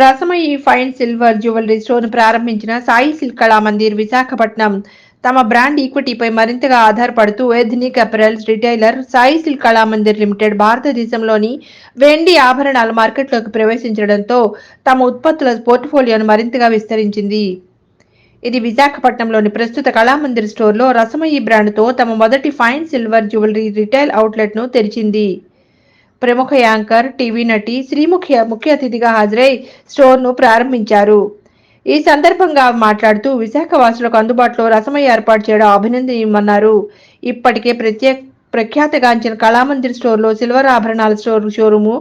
Rasamayi fine silver jewellery store ప్రారంభించిన Sai silk Kala Mandir Visakhapatnam. తమ brand ఈక్విటీపై మరింతగా ఆధారపడుతూ ethnic apparels retailer Sai silk Kala Mandir limited భారతదేశంలోని వెండి ఆభరణాల మార్కెట్లోకి ప్రవేశించడంతో తమ ఉత్పత్తుల పోర్ట్ఫోలియోను మరింతగా విస్తరించింది. ఇది విశాఖపట్నంలోని ప్రస్తుత కళామందిర్ స్టోర్లో రసమయి బ్రాండ్తో తమ మొదటి ఫైన్ సిల్వర్ జ్యువెలరీ రిటైల్ అవుట్లెట్ను తెరిచింది. ప్రముఖ యాంకర్ టీవీ నటి శ్రీముఖ్య ముఖ్య అతిథిగా హాజరై స్టోర్ను ప్రారంభించారు. ఈ సందర్భంగా మాట్లాడుతూ విశాఖ వాసులకు అందుబాటులో రసమయ ఏర్పాటు చేయడం అభినందనీయమన్నారు. ఇప్పటికే ప్రత్యేక ప్రఖ్యాతగాంచిన కళామందిర్ స్టోర్లో సిల్వర్ ఆభరణాల స్టోర్ షోరూము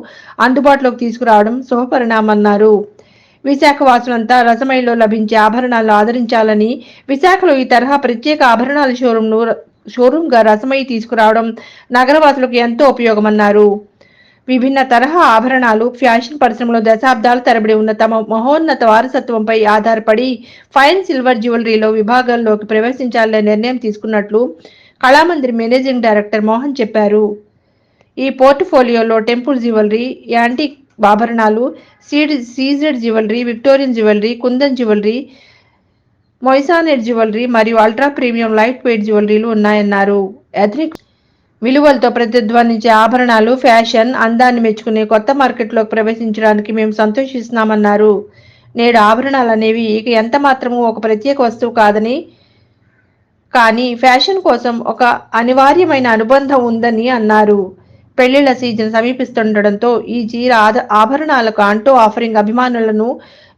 అందుబాటులోకి తీసుకురావడం శుభపరిణామన్నారు. విశాఖ వాసులంతా రసమయిలో లభించే ఆభరణాలను ఆదరించాలని విశాఖలో ఈ తరహా ప్రత్యేక ఆభరణాల షోరూంను షోరూంగా రసమయి తీసుకురావడం నగరవాసులకు ఎంతో ఉపయోగమన్నారు. విభిన్న తరహా ఆభరణాలు ఫ్యాషన్ పరిశ్రమలో దశాబ్దాల తరబడి ఉన్న తమ మహోన్నత వారసత్వంపై ఆధారపడి ఫైన్ సిల్వర్ జ్యువెలరీలో విభాగంలోకి ప్రవేశించాలనే నిర్ణయం తీసుకున్నట్లు కళామందిర్ మేనేజింగ్ డైరెక్టర్ మోహన్ చెప్పారు. ఈ పోర్ట్ఫోలియోలో టెంపుల్ జ్యువెలరీ యాంటిక్ ఆభరణాలు seed CZ jewellery Victorian jewellery Kundan jewellery moissanite jewellery మరియు అల్ట్రా ప్రీమియం లైట్ వెయిట్ జ్యువెలరీలు ఉన్నాయన్నారు. ఎథనిక్ విలువలతో ప్రతిధ్వనించే ఆభరణాలు ఫ్యాషన్ అందాన్ని మెచ్చుకునే కొత్త మార్కెట్లోకి ప్రవేశించడానికి మేము సంతోషిస్తున్నామన్నారు. నేడు ఆభరణాలు అనేవి ఇక ఎంత మాత్రము ఒక ప్రత్యేక వస్తువు కాదని కానీ ఫ్యాషన్ కోసం ఒక అనివార్యమైన అనుబంధం ఉందని అన్నారు. పెళ్ళిళ్ళ సీజన్ సమీపిస్తుండటంతో ఈ చీర ఆద- ఆభరణాలకు అంటూ ఆఫరింగ్ అభిమానులను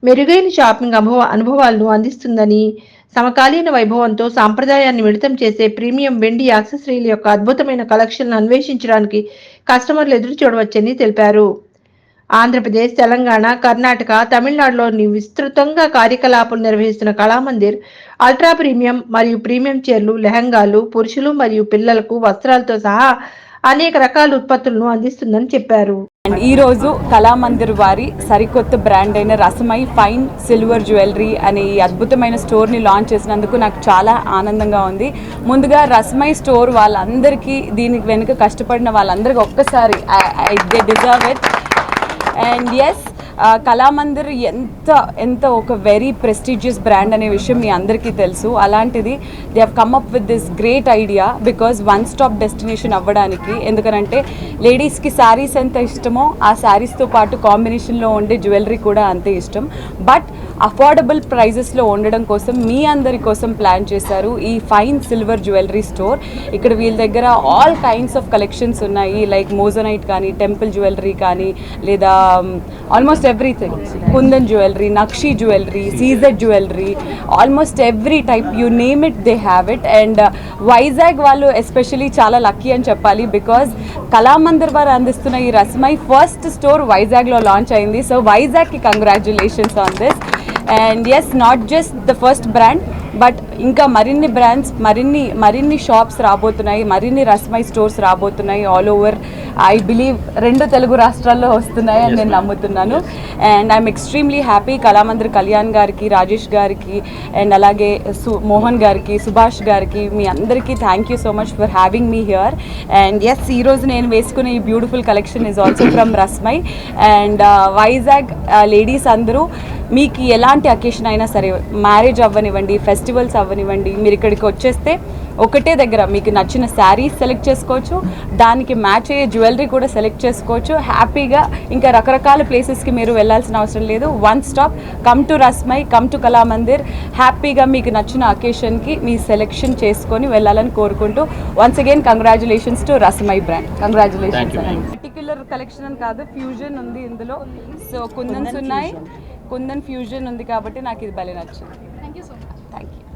మెరుగైన షాపింగ్ అనుభవ అనుభవాలను అందిస్తుందని సమకాలీన వైభవంతో సాంప్రదాయాన్ని మిళితం చేసే ప్రీమియం వెండి యాక్సెసరీల యొక్క అద్భుతమైన కలెక్షన్ అన్వేషించడానికి కస్టమర్లు ఎదురు చూడవచ్చని తెలిపారు. ఆంధ్రప్రదేశ్ తెలంగాణ కర్ణాటక తమిళనాడులోని విస్తృతంగా కార్యకలాపాలు నిర్వహిస్తున్న కళామందిర్ అల్ట్రా ప్రీమియం మరియు ప్రీమియం చీరలు లెహంగాలు పురుషులు మరియు పిల్లలకు వస్త్రాలతో సహా అనేక రకాల ఉత్పత్తులను అందిస్తుందని చెప్పారు. అండ్ ఈరోజు కళామందిర్ వారి సరికొత్త బ్రాండ్ అయిన రసమై ఫైన్ సిల్వర్ జ్యువెలరీ అనే ఈ అద్భుతమైన స్టోర్ని లాంచ్ చేసినందుకు నాకు చాలా ఆనందంగా ఉంది. ముందుగా రసమై స్టోర్ వాళ్ళందరికీ దీనికి వెనుక కష్టపడిన వాళ్ళందరికీ ఒక్కసారి they deserve it and yes Kalamandir ఎంత ఎంత ఒక వెరీ ప్రెస్టీజియస్ బ్రాండ్ అనే విషయం మీ అందరికీ తెలుసు. అలాంటిది they have come up with this great idea because one stop destination అవ్వడానికి. ఎందుకనంటే లేడీస్కి శారీస్ ఎంత ఇష్టమో ఆ శారీస్తో పాటు కాంబినేషన్లో ఉండే జ్యువెలరీ కూడా అంతే ఇష్టం. బట్ అఫోర్డబుల్ ప్రైజెస్లో ఉండడం కోసం మీ అందరి కోసం ప్లాన్ చేశారు ఈ ఫైన్ సిల్వర్ జ్యువెలరీ స్టోర్ ఇక్కడ వీళ్ళ దగ్గర ఆల్ కైండ్స్ ఆఫ్ కలెక్షన్స్ ఉన్నాయి లైక్ మోజనైట్ కానీ టెంపుల్ జ్యువెలరీ కానీ లేదా almost everything Kundan jewellery Nakshi jewellery CZ jewellery almost every type you name it they have it and Vizag వాళ్ళు especially చాలా lucky అని చెప్పాలి బికాజ్ కళామందిర్ వారు అందిస్తున్న ఈ రస్మై ఫస్ట్ స్టోర్ వైజాగ్లో లాంచ్ అయింది. So వైజాగ్కి congratulations on this and as not just the first brand but ఇంకా మరిన్ని బ్రాండ్స్ మరిన్ని మరిన్ని షాప్స్ రాబోతున్నాయి మరిన్ని రస్మై స్టోర్స్ రాబోతున్నాయి ఆల్ ఓవర్ ఐ బిలీవ్ రెండు తెలుగు రాష్ట్రాల్లో వస్తున్నాయి అని నేను నమ్ముతున్నాను. And I'm extremely happy Kalamandir Kalyan గారికి రాజేష్ గారికి అండ్ అలాగే సు మోహన్ గారికి సుభాష్ గారికి మీ అందరికీ thank you so much for having me here and as ఈరోజు నేను వేసుకునే ఈ beautiful collection is also from Rasmai and Vizag ladies అందరూ మీకు ఎలాంటి అకేషన్ అయినా సరే మ్యారేజ్ అవ్వనివ్వండి ఫెస్టివల్స్ అవ్వనివ్వండి మీరు ఇక్కడికి వచ్చేస్తే ఒకటే దగ్గర మీకు నచ్చిన శారీస్ సెలెక్ట్ చేసుకోవచ్చు దానికి మ్యాచ్ అయ్యే జ్యువెలరీ కూడా సెలెక్ట్ చేసుకోవచ్చు. హ్యాపీగా ఇంకా రకరకాల ప్లేసెస్కి మీరు వెళ్ళాల్సిన అవసరం లేదు. One stop come to Rasmai come to Kalamandir హ్యాపీగా మీకు నచ్చిన అకేషన్కి మీ సెలెక్షన్ చేసుకొని వెళ్ళాలని కోరుకుంటూ once again congratulations to Rasmai brand congratulations particular collection అని కాదు ఫ్యూజన్ ఉంది ఇందులో. సో కుందన్స్ ఉన్నాయి. కుందన్ ఫ్యూజన్ ఉంది కాబట్టి నాకు ఇది భలే నచ్చింది. Thank you